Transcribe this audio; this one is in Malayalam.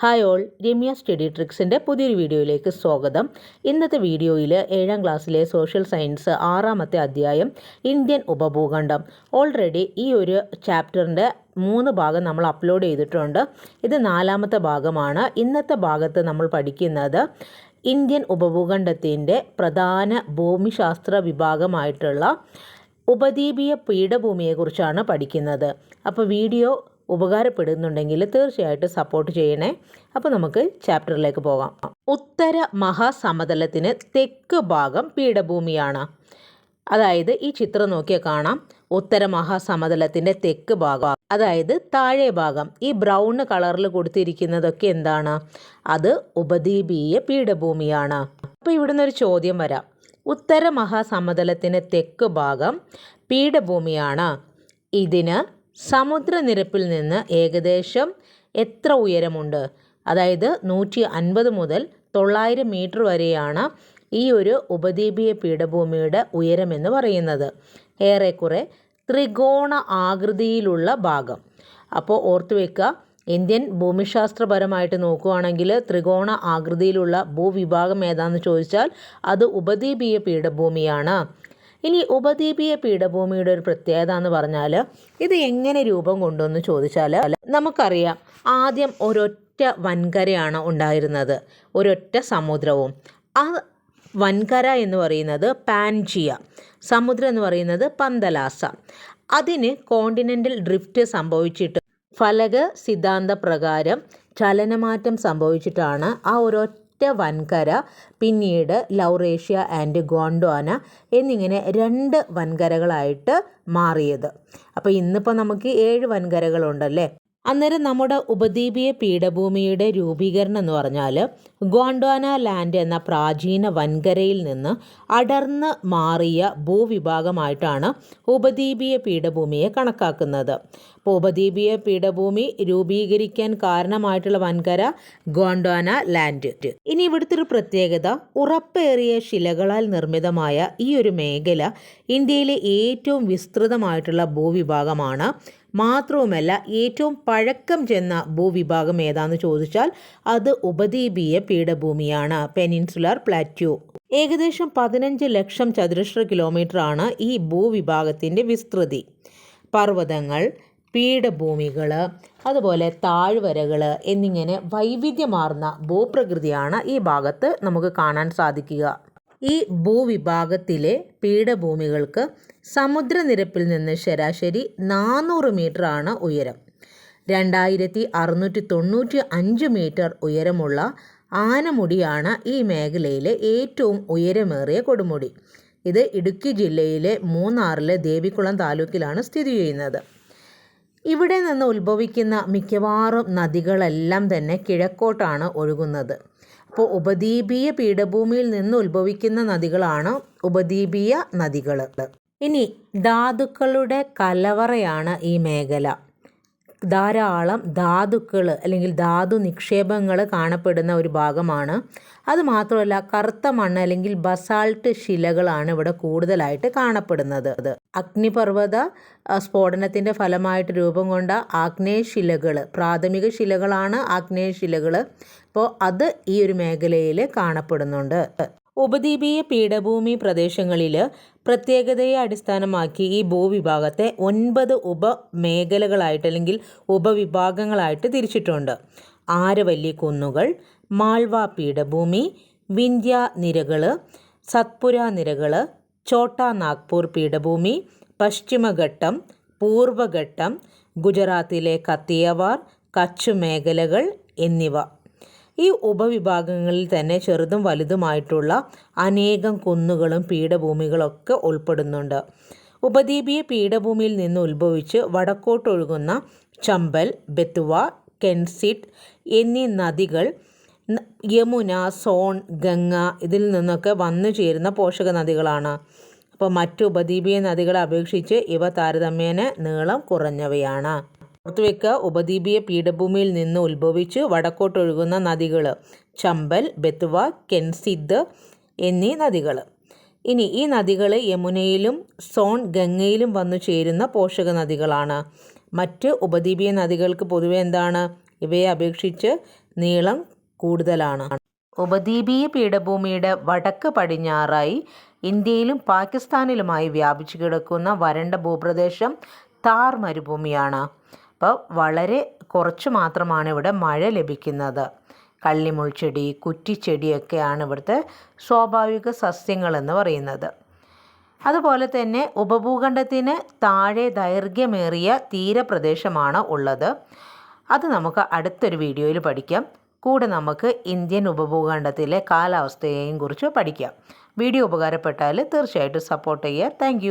ഹായ് ഓൾ രമ്യ സ്റ്റഡി ട്രിക്സിന്റെ പുതിയൊരു വീഡിയോയിലേക്ക് സ്വാഗതം. ഇന്നത്തെ വീഡിയോയിൽ ഏഴാം ക്ലാസ്സിലെ സോഷ്യൽ സയൻസ് ആറാമത്തെ അധ്യായം ഇന്ത്യൻ ഉപഭൂഖണ്ഡം. ഓൾറെഡി ഈ ഒരു ചാപ്റ്ററിന്റെ മൂന്ന് ഭാഗം നമ്മൾ അപ്ലോഡ് ചെയ്തിട്ടുണ്ട്. ഇത് നാലാമത്തെ ഭാഗമാണ്. ഇന്നത്തെ ഭാഗത്ത് നമ്മൾ പഠിക്കുന്നത് ഇന്ത്യൻ ഉപഭൂഖണ്ഡത്തിന്റെ പ്രധാന ഭൂമിശാസ്ത്ര വിഭാഗമായിട്ടുള്ള ഉപദ്വീപീയ പീഠഭൂമിയെക്കുറിച്ചാണ് പഠിക്കുന്നത്. അപ്പോൾ വീഡിയോ ഉപകാരപ്പെടുന്നുണ്ടെങ്കിൽ തീർച്ചയായിട്ടും സപ്പോർട്ട് ചെയ്യണേ. അപ്പോൾ നമുക്ക് ചാപ്റ്ററിലേക്ക് പോകാം. ഉത്തര മഹാസമതലത്തിന് തെക്ക് ഭാഗം പീഠഭൂമിയാണ്. അതായത് ഈ ചിത്രം നോക്കിയാൽ കാണാം. ഉത്തര മഹാസമതലത്തിന്റെ തെക്ക് ഭാഗം. അതായത് താഴെ ഭാഗം. ഈ ബ്രൗൺ കളറിൽ കൊടുത്തിരിക്കുന്നതൊക്കെ എന്താണ്? അത് ഉപദ്വീപീയ പീഠഭൂമിയാണ്. അപ്പോൾ ഇവിടുന്ന് ഒരു ചോദ്യം വരാം. ഉത്തര മഹാസമതലത്തിന് തെക്ക് ഭാഗം പീഠഭൂമിയാണ്. ഇതിന് സമുദ്രനിരപ്പിൽ നിന്ന് ഏകദേശം എത്ര ഉയരമുണ്ട്? അതായത് നൂറ്റി അൻപത് മുതൽ തൊള്ളായിരം മീറ്റർ വരെയാണ് ഈ ഒരു ഉപദ്വീപീയ പീഠഭൂമിയുടെ ഉയരമെന്ന് പറയുന്നത്. ഏറെക്കുറെ ത്രികോണ ആകൃതിയിലുള്ള ഭാഗം. അപ്പോൾ ഓർത്തു വെക്കുക ഇന്ത്യൻ ഭൂമിശാസ്ത്രപരമായിട്ട് നോക്കുകയാണെങ്കിൽ ത്രികോണ ആകൃതിയിലുള്ള ഭൂവിഭാഗം ഏതാണെന്ന് ചോദിച്ചാൽ അത് ഉപദ്വീപീയ പീഠഭൂമിയാണ്. ഇനി ഉപദ്വീപീയ പീഠഭൂമിയുടെ ഒരു പ്രത്യേകത എന്ന് പറഞ്ഞാൽ ഇത് എങ്ങനെ രൂപം കൊണ്ടുവന്ന് ചോദിച്ചാൽ നമുക്കറിയാം ആദ്യം ഒരൊറ്റ വൻകരയാണ് ഉണ്ടായിരുന്നത്. ഒരൊറ്റ സമുദ്രവും. ആ വൻകര എന്ന് പറയുന്നത് പാൻജിയ. സമുദ്രം എന്ന് പറയുന്നത് പന്തലാസ. അതിന് കോണ്ടിനെന്റൽ ഡ്രിഫ്റ്റ് സംഭവിച്ചിട്ട് ഫലക സിദ്ധാന്ത പ്രകാരം ചലനമാറ്റം സംഭവിച്ചിട്ടാണ് ആ ഒരൊറ്റ ഒറ്റ വൻകര പിന്നീട് ലൗറേഷ്യ ആൻഡ് ഗോണ്ടോന എന്നിങ്ങനെ രണ്ട് വൻകരകളായിട്ട് മാറിയത്. അപ്പോൾ ഇന്നിപ്പോൾ നമുക്ക് ഏഴ് വൻകരകളുണ്ടല്ലേ? അന്നേരം നമ്മുടെ ഉപദ്വീപീയ പീഠഭൂമിയുടെ രൂപീകരണം എന്ന് പറഞ്ഞാൽ ഗോണ്ട്വാന ലാൻഡ് എന്ന പ്രാചീന വൻകരയിൽ നിന്ന് അടർന്ന് മാറിയ ഭൂവിഭാഗമായിട്ടാണ് ഉപദ്വീപീയ പീഠഭൂമിയെ കണക്കാക്കുന്നത്. അപ്പോൾ ഉപദ്വീപീയ പീഠഭൂമി രൂപീകരിക്കാൻ കാരണമായിട്ടുള്ള വൻകര ഗോണ്ട്വാന ലാൻഡ്. ഇനി ഇവിടുത്തെ ഒരു പ്രത്യേകത ഉറപ്പേറിയ ശിലകളാൽ നിർമ്മിതമായ ഈ ഒരു മേഖല ഇന്ത്യയിലെ ഏറ്റവും വിസ്തൃതമായിട്ടുള്ള ഭൂവിഭാഗമാണ് മാത്രവുമല്ല ഏറ്റവും പഴക്കം ചെന്ന ഭൂവിഭാഗം ഏതാണെന്ന് ചോദിച്ചാൽ അത് ഉപദ്വീപീയ പീഠഭൂമിയാണ് പെനിൻസുലാർ പ്ലാറ്റ്യൂ. ഏകദേശം പതിനഞ്ച് ലക്ഷം ചതുരശ്ര കിലോമീറ്റർ ആണ് ഈ ഭൂവിഭാഗത്തിന്റെ വിസ്തൃതി. പർവതങ്ങൾ പീഠഭൂമികൾ അതുപോലെ താഴ്വരകൾ എന്നിങ്ങനെ വൈവിധ്യമാർന്ന ഭൂപ്രകൃതിയാണ് ഈ ഭാഗത്ത് നമുക്ക് കാണാൻ സാധിക്കുക. ഈ ഭൂവിഭാഗത്തിലെ പീഠഭൂമികൾക്ക് സമുദ്രനിരപ്പിൽ നിന്ന് ശരാശരി നാനൂറ് ആണ് ഉയരം. രണ്ടായിരത്തി അറുന്നൂറ്റി തൊണ്ണൂറ്റി അഞ്ച് മീറ്റർ ഉയരമുള്ള ആനമുടിയാണ് ഈ മേഖലയിലെ ഏറ്റവും ഉയരമേറിയ കൊടുമുടി. ഇത് ഇടുക്കി ജില്ലയിലെ മൂന്നാറിലെ ദേവികുളം താലൂക്കിലാണ് സ്ഥിതി ചെയ്യുന്നത്. ഇവിടെ നിന്ന് ഉത്ഭവിക്കുന്ന മിക്കവാറും നദികളെല്ലാം തന്നെ കിഴക്കോട്ടാണ് ഒഴുകുന്നത്. അപ്പോൾ ഉപദ്വീപീയ പീഠഭൂമിയിൽ നിന്ന് ഉത്ഭവിക്കുന്ന നദികളാണ് ഉപദ്വീപീയ നദികൾ ഇനി ധാതുക്കളുടെ കലവറയാണ് ഈ മേഖല. ധാരാളം ധാതുക്കൾ അല്ലെങ്കിൽ ധാതു നിക്ഷേപങ്ങൾ കാണപ്പെടുന്ന ഒരു ഭാഗമാണ്. അത് മാത്രമല്ല കറുത്ത മണ്ണ് അല്ലെങ്കിൽ ബസാൾട്ട് ശിലകളാണ് ഇവിടെ കൂടുതലായിട്ട് കാണപ്പെടുന്നത്. അഗ്നിപർവത സ്ഫോടനത്തിന്റെ ഫലമായിട്ട് രൂപം കൊണ്ട ആഗ്നേയ ശിലകൾ പ്രാഥമിക ശിലകളാണ് ആഗ്നേയ ശിലകൾ അപ്പോൾ അത് ഈ ഒരു മേഖലയിൽ കാണപ്പെടുന്നുണ്ട്. ഉപദ്വീപീയ പീഠഭൂമി പ്രദേശങ്ങളിൽ പ്രത്യേകതയെ അടിസ്ഥാനമാക്കി ഈ ഭൂവിഭാഗത്തെ ഒൻപത് ഉപമേഖലകളായിട്ട് അല്ലെങ്കിൽ ഉപവിഭാഗങ്ങളായിട്ട് തിരിച്ചിട്ടുണ്ട്. ആരവല്ലി കുന്നുകൾ മാൾവ പീഠഭൂമി വിന്ധ്യ നിരകൾ സത്പുര നിരകൾ ഛോട്ടാ നാഗ്പൂർ പീഠഭൂമി പശ്ചിമഘട്ടം പൂർവഘട്ടം ഗുജറാത്തിലെ കത്തിയവാർ കച്ച് മേഖലകൾ എന്നിവ. ഈ ഉപവിഭാഗങ്ങളിൽ തന്നെ ചെറുതും വലുതുമായിട്ടുള്ള അനേകം കുന്നുകളും പീഠഭൂമികളൊക്കെ ഉൾപ്പെടുന്നുണ്ട്. ഉപദ്വീപീയ പീഠഭൂമിയിൽ നിന്ന് ഉത്ഭവിച്ച് വടക്കോട്ടൊഴുകുന്ന ചമ്പൽ ബെത്തുവ കെൻസിറ്റ് എന്നീ നദികൾ യമുന സോൺ ഗംഗ ഇതിൽ നിന്നൊക്കെ വന്നു ചേരുന്ന പോഷക നദികളാണ്. അപ്പോൾ മറ്റു ഉപദ്വീപീയ നദികളെ അപേക്ഷിച്ച് ഇവ താരതമ്യേന നീളം കുറഞ്ഞവയാണ്. ഓർത്തുവെക്കുക ഉപദ്വീപീയ പീഠഭൂമിയിൽ നിന്ന് ഉത്ഭവിച്ച് വടക്കോട്ടൊഴുകുന്ന നദികൾ ചമ്പൽ ബെത്വ കെൻസിദ് എന്നീ നദികൾ ഇനി ഈ നദികൾ യമുനയിലും സോൺ ഗംഗയിലും വന്നു ചേരുന്ന പോഷക നദികളാണ്. മറ്റ് ഉപദ്വീപീയ നദികൾക്ക് പൊതുവെ എന്താണ്? ഇവയെ അപേക്ഷിച്ച് നീളം കൂടുതലാണ്. ഉപദ്വീപീയ പീഠഭൂമിയുടെ വടക്ക് പടിഞ്ഞാറായി ഇന്ത്യയിലും പാകിസ്ഥാനിലുമായി വ്യാപിച്ചു കിടക്കുന്ന വരണ്ട ഭൂപ്രദേശം താർ മരുഭൂമിയാണ്. അപ്പോൾ വളരെ കുറച്ച് മാത്രമാണ് ഇവിടെ മഴ ലഭിക്കുന്നത്. കള്ളിമുൾച്ചെടി കുറ്റിച്ചെടിയൊക്കെയാണ് ഇവിടുത്തെ സ്വാഭാവിക സസ്യങ്ങളെന്ന് പറയുന്നത്. അതുപോലെ തന്നെ ഉപഭൂഖണ്ഡത്തിന് താഴെ ദൈർഘ്യമേറിയ തീരപ്രദേശമാണ് ഉള്ളത്. അത് നമുക്ക് അടുത്തൊരു വീഡിയോയിൽ പഠിക്കാം. കൂടെ നമുക്ക് ഇന്ത്യൻ ഉപഭൂഖണ്ഡത്തിലെ കാലാവസ്ഥയെയും കുറിച്ച് പഠിക്കാം. വീഡിയോ ഉപകാരപ്പെട്ടാൽ തീർച്ചയായിട്ടും സപ്പോർട്ട് ചെയ്യുക. താങ്ക്